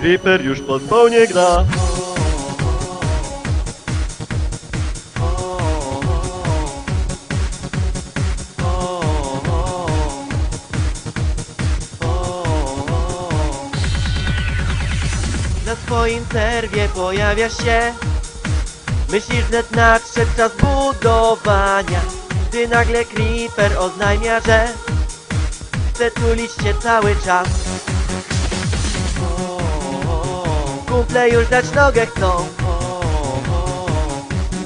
Creeper już po spawnie gra. Na swoim serwie pojawia się Myślisz, że nadszedł czas budowania Gdy nagle Creeper oznajmia, że Chce tulić cię cały czas Kumple już dać nogę chcą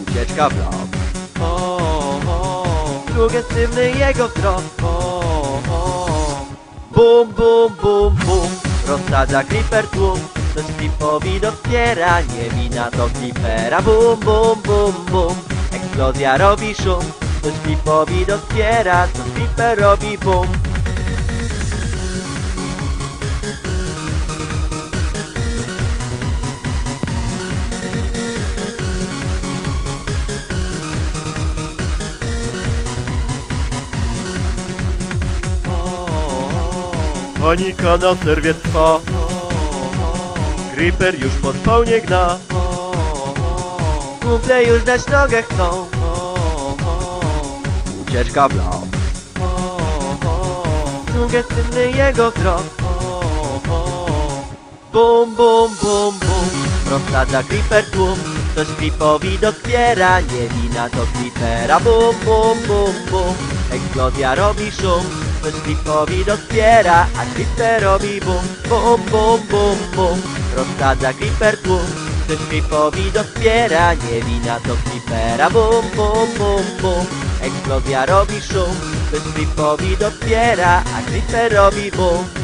Ucieczka w las Sugestywny jego wzrok Bum, bum, bum, bum. Rozsadza Creeper tłum. Coś Creepowi do wspieranie Wina to Creepera. Bum, bum, bum, bum. Eksplozja robi szum. Coś Creepowi do wspiera Coś Creeper robi bum Panika na serwie trwa. Creeper już po spawnie gra. Kumple już dać nogę chcą. Ucieczka w las Sugestywny jego krok Bum, bum, bum, bum. Rozsadza Creeper tłum. Coś Creepowi do wspieranie Wina to Creepera. Bum, bum, bum, bum. Eksplozja robi szum Coś Creepowi do wspiera A robi bum Bum, bum, bum, bum. Rozsadza Creeper tłum Coś Creepowi do wspieranie Wina to Creepera Bum, bum, bum, bum. Eksplozja robi szum Coś Creepowi do wspiera A Creeper robi bum